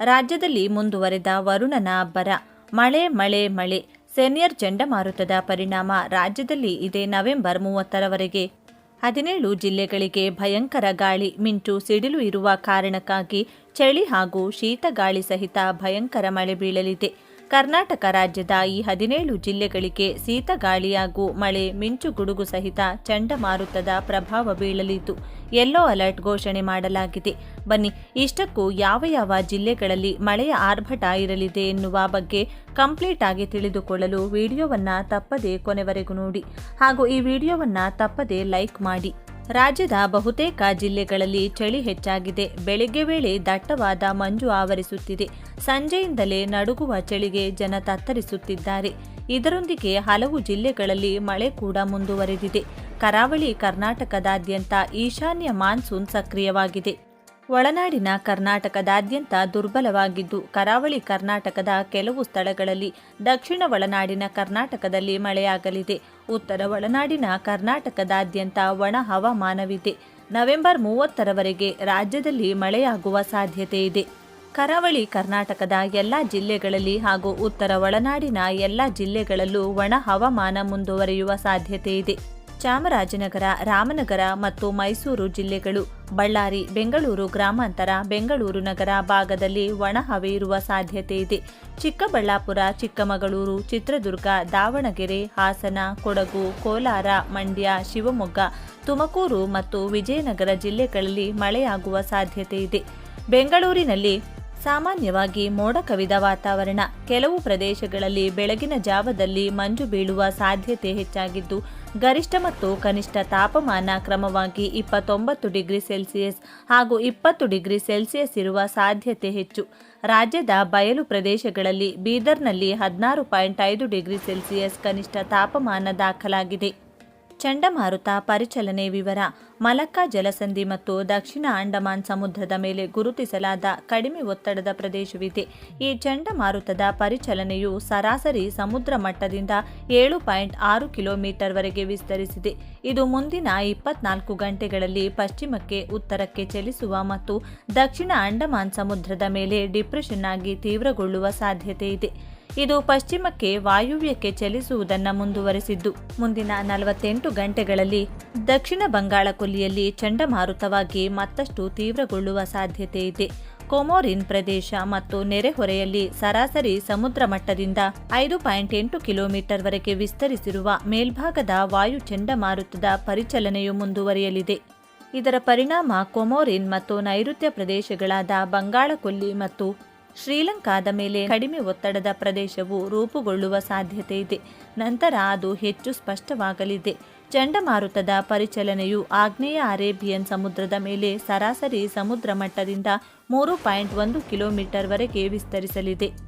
ರಾಜ್ಯದಲ್ಲಿ ಮುಂದುವರೆದ ವರುಣನ ಅಬ್ಬರ ಮಳೆ ಮಳೆ ಮಳೆ. ಸೆನಿಯರ್ ಚಂಡಮಾರುತದ ಪರಿಣಾಮ ರಾಜ್ಯದಲ್ಲಿ ಇದೇ ನವೆಂಬರ್ ಮೂವತ್ತರವರೆಗೆ. ಹದಿನೇಳು ಜಿಲ್ಲೆಗಳಿಗೆ ಭಯಂಕರ ಗಾಳಿ ಮಿಂಚು ಸಿಡಿಲು ಇರುವ ಕಾರಣಕ್ಕಾಗಿ ಚಳಿ ಹಾಗೂ ಶೀತಗಾಳಿ ಸಹಿತ ಭಯಂಕರ ಮಳೆ ಬೀಳಲಿದೆ. ಕರ್ನಾಟಕ ರಾಜ್ಯದ ಈ ಹದಿನೇಳು ಜಿಲ್ಲೆಗಳಿಗೆ ಶೀತ ಗಾಳಿ ಹಾಗೂ ಮಳೆ, ಮಿಂಚು ಗುಡುಗು ಸಹಿತ ಚಂಡಮಾರುತದ ಪ್ರಭಾವ ಬೀಳಲಿದ್ದು, ಯೆಲ್ಲೋ ಅಲರ್ಟ್ ಘೋಷಣೆ ಮಾಡಲಾಗಿದೆ. ಬನ್ನಿ, ಇಷ್ಟಕ್ಕೂ ಯಾವ ಯಾವ ಜಿಲ್ಲೆಗಳಲ್ಲಿ ಮಳೆಯ ಆರ್ಭಟ ಇರಲಿದೆ ಎನ್ನುವ ಬಗ್ಗೆ ಕಂಪ್ಲೀಟ್ ಆಗಿ ತಿಳಿದುಕೊಳ್ಳಲು ವಿಡಿಯೋವನ್ನ ತಪ್ಪದೇ ಕೊನೆವರೆಗೂ ನೋಡಿ. ಹಾಗೂ ಈ ವಿಡಿಯೋವನ್ನ ತಪ್ಪದೇ ಲೈಕ್ ಮಾಡಿ. ರಾಜ್ಯದ ಬಹುತೇಕ ಜಿಲ್ಲೆಗಳಲ್ಲಿ ಚಳಿ ಹೆಚ್ಚಾಗಿದೆ. ಬೆಳಗ್ಗೆ ವೇಳೆ ದಟ್ಟವಾದ ಮಂಜು ಆವರಿಸುತ್ತಿದೆ. ಸಂಜೆಯಿಂದಲೇ ನಡುಗುವ ಚಳಿಗೆ ಜನ ತತ್ತರಿಸುತ್ತಿದ್ದಾರೆ. ಇದರೊಂದಿಗೆ ಹಲವು ಜಿಲ್ಲೆಗಳಲ್ಲಿ ಮಳೆ ಕೂಡ ಮುಂದುವರೆದಿದೆ. ಕರಾವಳಿ ಕರ್ನಾಟಕದಾದ್ಯಂತ ಈಶಾನ್ಯ ಮಾನ್ಸೂನ್ ಸಕ್ರಿಯವಾಗಿದೆ. ಒಳನಾಡಿನ ಕರ್ನಾಟಕದಾದ್ಯಂತ ದುರ್ಬಲವಾಗಿದ್ದು, ಕರಾವಳಿ ಕರ್ನಾಟಕದ ಕೆಲವು ಸ್ಥಳಗಳಲ್ಲಿ ದಕ್ಷಿಣ ಒಳನಾಡಿನ ಕರ್ನಾಟಕದಲ್ಲಿ ಮಳೆಯಾಗಲಿದೆ. ಉತ್ತರ ಒಳನಾಡಿನ ಕರ್ನಾಟಕದಾದ್ಯಂತ ಒಣ ಹವಾಮಾನವಿದೆ. ನವೆಂಬರ್ ಮೂವತ್ತರವರೆಗೆ ರಾಜ್ಯದಲ್ಲಿ ಮಳೆಯಾಗುವ ಸಾಧ್ಯತೆ ಇದೆ. ಕರಾವಳಿ ಕರ್ನಾಟಕದ ಎಲ್ಲ ಜಿಲ್ಲೆಗಳಲ್ಲಿ ಹಾಗೂ ಉತ್ತರ ಒಳನಾಡಿನ ಎಲ್ಲ ಜಿಲ್ಲೆಗಳಲ್ಲೂ ಒಣ ಹವಾಮಾನ ಮುಂದುವರಿಯುವ ಸಾಧ್ಯತೆ ಇದೆ. ಚಾಮರಾಜನಗರ, ರಾಮನಗರ ಮತ್ತು ಮೈಸೂರು ಜಿಲ್ಲೆಗಳು. ಬಳ್ಳಾರಿ, ಬೆಂಗಳೂರು ಗ್ರಾಮಾಂತರ, ಬೆಂಗಳೂರು ನಗರ ಭಾಗದಲ್ಲಿ ಒಣ ಹವೆ ಇರುವ ಸಾಧ್ಯತೆ ಇದೆ. ಚಿಕ್ಕಬಳ್ಳಾಪುರ, ಚಿಕ್ಕಮಗಳೂರು, ಚಿತ್ರದುರ್ಗ, ದಾವಣಗೆರೆ, ಹಾಸನ, ಕೊಡಗು, ಕೋಲಾರ, ಮಂಡ್ಯ, ಶಿವಮೊಗ್ಗ, ತುಮಕೂರು ಮತ್ತು ವಿಜಯನಗರ ಜಿಲ್ಲೆಗಳಲ್ಲಿ ಮಳೆಯಾಗುವ ಸಾಧ್ಯತೆ ಇದೆ. ಬೆಂಗಳೂರಿನಲ್ಲಿ ಸಾಮಾನ್ಯವಾಗಿ ಮೋಡ ಕವಿದ ವಾತಾವರಣ. ಕೆಲವು ಪ್ರದೇಶಗಳಲ್ಲಿ ಬೆಳಗಿನ ಜಾವದಲ್ಲಿ ಮಂಜು ಬೀಳುವ ಸಾಧ್ಯತೆ ಹೆಚ್ಚಾಗಿದ್ದು, ಗರಿಷ್ಠ ಮತ್ತು ಕನಿಷ್ಠ ತಾಪಮಾನ ಕ್ರಮವಾಗಿ ಇಪ್ಪತ್ತೊಂಬತ್ತು ಡಿಗ್ರಿ ಸೆಲ್ಸಿಯಸ್ ಹಾಗೂ ಇಪ್ಪತ್ತು ಡಿಗ್ರಿ ಸೆಲ್ಸಿಯಸ್ ಇರುವ ಸಾಧ್ಯತೆ ಹೆಚ್ಚು. ರಾಜ್ಯದ ಬಯಲು ಪ್ರದೇಶಗಳಲ್ಲಿ ಬೀದರ್ನಲ್ಲಿ ಹದಿನಾರು ಪಾಯಿಂಟ್ ಐದು ಡಿಗ್ರಿ ಸೆಲ್ಸಿಯಸ್ ಕನಿಷ್ಠ ತಾಪಮಾನ ದಾಖಲಾಗಿದೆ. ಚಂಡಮಾರುತ ಪರಿಚಲನೆ ವಿವರ. ಮಲಕ್ಕಾ ಜಲಸಂಧಿ ಮತ್ತು ದಕ್ಷಿಣ ಅಂಡಮಾನ್ ಸಮುದ್ರದ ಮೇಲೆ ಗುರುತಿಸಲಾದ ಕಡಿಮೆ ಒತ್ತಡದ ಪ್ರದೇಶವಿದೆ. ಈ ಚಂಡಮಾರುತದ ಪರಿಚಲನೆಯು ಸರಾಸರಿ ಸಮುದ್ರ ಮಟ್ಟದಿಂದ ಏಳು ಪಾಯಿಂಟ್ ಆರು ಕಿಲೋಮೀಟರ್ವರೆಗೆ ವಿಸ್ತರಿಸಿದೆ. ಇದು ಮುಂದಿನ ಇಪ್ಪತ್ನಾಲ್ಕು ಗಂಟೆಗಳಲ್ಲಿ ಪಶ್ಚಿಮಕ್ಕೆ ಉತ್ತರಕ್ಕೆ ಚಲಿಸುವ ಮತ್ತು ದಕ್ಷಿಣ ಅಂಡಮಾನ್ ಸಮುದ್ರದ ಮೇಲೆ ಡಿಪ್ರೆಷನ್ ಆಗಿ ತೀವ್ರಗೊಳ್ಳುವ ಸಾಧ್ಯತೆ ಇದೆ. ಇದು ಪಶ್ಚಿಮಕ್ಕೆ ವಾಯುವ್ಯಕ್ಕೆ ಚಲಿಸುವುದನ್ನು ಮುಂದುವರೆಸಿದ್ದು. ಮುಂದಿನ ನಲವತ್ತೆಂಟು ಗಂಟೆಗಳಲ್ಲಿ ದಕ್ಷಿಣ ಬಂಗಾಳ ಕೊಲ್ಲಿಯಲ್ಲಿ ಚಂಡಮಾರುತವಾಗಿ ಮತ್ತಷ್ಟು ತೀವ್ರಗೊಳ್ಳುವ ಸಾಧ್ಯತೆ ಇದೆ. ಕೊಮೋರಿನ್ ಪ್ರದೇಶ ಮತ್ತು ನೆರೆಹೊರೆಯಲ್ಲಿ ಸರಾಸರಿ ಸಮುದ್ರ ಮಟ್ಟದಿಂದ ಐದು ಪಾಯಿಂಟ್ ಎಂಟು ಕಿಲೋಮೀಟರ್ವರೆಗೆ ವಿಸ್ತರಿಸಿರುವ ಮೇಲ್ಭಾಗದ ವಾಯು ಚಂಡಮಾರುತದ ಪರಿಚಲನೆಯು ಮುಂದುವರಿಯಲಿದೆ. ಇದರ ಪರಿಣಾಮ ಕೊಮೋರಿನ್ ಮತ್ತು ನೈಋತ್ಯ ಪ್ರದೇಶಗಳಾದ ಬಂಗಾಳಕೊಲ್ಲಿ ಮತ್ತು ಶ್ರೀಲಂಕಾದ ಮೇಲೆ ಕಡಿಮೆ ಒತ್ತಡದ ಪ್ರದೇಶವು ರೂಪುಗೊಳ್ಳುವ ಸಾಧ್ಯತೆ ಇದೆ. ನಂತರ ಅದು ಹೆಚ್ಚು ಸ್ಪಷ್ಟವಾಗಲಿದೆ. ಚಂಡಮಾರುತದ ಪರಿಚಲನೆಯು ಆಗ್ನೇಯ ಅರೇಬಿಯನ್ ಸಮುದ್ರದ ಮೇಲೆ ಸರಾಸರಿ ಸಮುದ್ರ ಮಟ್ಟದಿಂದ ಮೂರು ಪಾಯಿಂಟ್ ಒಂದು ಕಿಲೋಮೀಟರ್ವರೆಗೆ ವಿಸ್ತರಿಸಲಿದೆ.